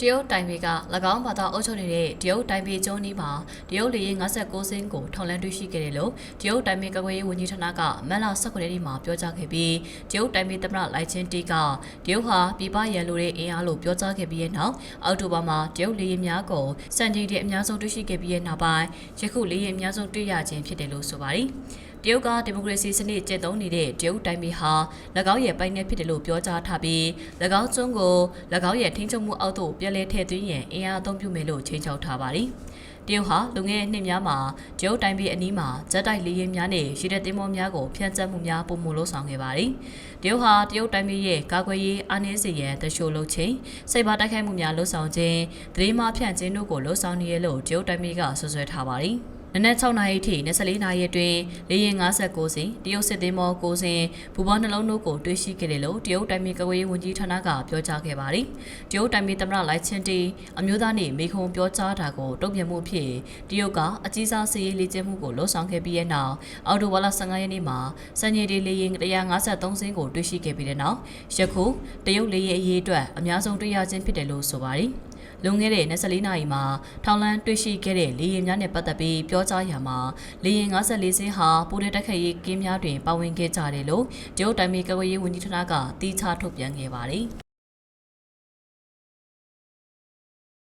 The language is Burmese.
တရုတ်တိုင်ပေက၎င်းဘာသာအုပ်ချုပ်နေတဲ့တရုတ်တိုင်ပေကျွန်းနီးမှာတရုတ်လေယာဉ်56စင်းကိုထောက်လန်းတွေ့ရှိခဲ့တယ်လို့တရုတ်တိုင်ပေကာကွယ်ရေးဝန်ကြီးဌာနကမတ်လ19ရက်နေ့မှာပြောကြားခဲ့ပြီးတရုတ်တိုင်ပေသမ္မတလိုက်ချင်းတီကတရုတ်ဟာပြည်ပရန်လိုတဲ့အင်အားလို့ပြောကြားခဲ့ပြီးတဲ့နောက်အောက်တိုဘာမှာတရုတ်လေယာဉ်များကိုစံချိန်တဲ့အများဆုံးတွေ့ရှိခဲ့ပြီးတဲ့နောက်ပိုင်းယခုလေယာဉ်အများဆုံးတွေ့ရခြင်းဖြစ်တယ်လို့ဆိုပါတယ် တရုတ်ကဒီမိုကရေစီစနစ်ကျင့်သုံးနေတဲ့တရုတ်တိုင်းပြည်ဟာ၎င်းရဲ့ပိုင်နယ်ဖြစ်တယ်လို့ပြောကြားထားပြီး၎င်းကျွန်းကို၎င်းရဲ့ထိန်းချုပ်မှုအောက်သို့ပြန်လည်ထည့်သွင်းရန်အင်အားအသုံးပြုမယ်လို့ချိန်ချောက်ထားပါတယ်။တရုတ်ဟာလူငယ်နှစ်များမှာတရုတ်တိုင်းပြည်အနီးမှာဂျက်တိုက်လေယာဉ်များနဲ့ရှိတဲ့သင်္ဘောများကိုဖျက်ဆီးမှုများပုံမှုလို့ဆောင်ခဲ့ပါတယ်။တရုတ်ဟာတရုတ်တိုင်းပြည်ရဲ့ကာကွယ်ရေးအားနည်းစေရန်တရှို့လုပ်ခြင်းစိတ်ပါတိုက်ခိုက်မှုများလှုပ်ဆောင်ခြင်းသတင်းမှဖြန့်ခြင်းတို့ကိုလှုပ်ဆောင်နေရလို့တရုတ်တိုင်းပြည်ကဆွဆွဲထားပါတယ်။ နနက်6နာရီထိ24နာရီအတွင်းလေယာဉ်59စင်းတရုတ်စစ်သည်မော9စင်းဘူဘောနှလုံးတို့ကိုတွေ့ရှိခဲ့တယ်လို့တရုတ်တိုင်းပြည်ကာကွယ်ရေးဝန်ကြီးဌာနကပြောကြားခဲ့ပါတယ်။တရုတ်တိုင်းပြည်သမ္မတလိုက်ချင်းတီအမျိုးသားနေမိခုံပြောကြားတာကိုတုံ့ပြန်မှုဖြစ်တရုတ်ကအကြီးစားစီးရေးလေ့ကျင့်မှုကိုလှုပ်ဆောင်ခဲ့ပြီးတဲ့နောက်အော်တိုဝါလာ15ရက်နေ့မှာစံညေဒီလေယာဉ်153စင်းကိုတွေ့ရှိခဲ့ပြီးတဲ့နောက်ယခုတရုတ်လေယာဉ်အရေးအတွက်အများဆုံးတွေ့ရခြင်းဖြစ်တယ်လို့ဆိုပါတယ်။ လွန်ခဲ့တဲ့24နာရီမှာထောင်လန်းတွေ့ရှိခဲ့တဲ့လေယာဉ်များနဲ့ပတ်သက်ပြီးပြောကြားရမှာလေယာဉ်54စင်းဟာပူတဲ့တက်ခတ်ရေးကင်းများတွင်ပါဝင်ခဲ့ကြတယ်လို့တရုတ်တိုင်းပြည်ကာကွယ်ရေးဝန်ကြီးဌာနကတီးခြားထုတ်ပြန်ခဲ့ပါတယ်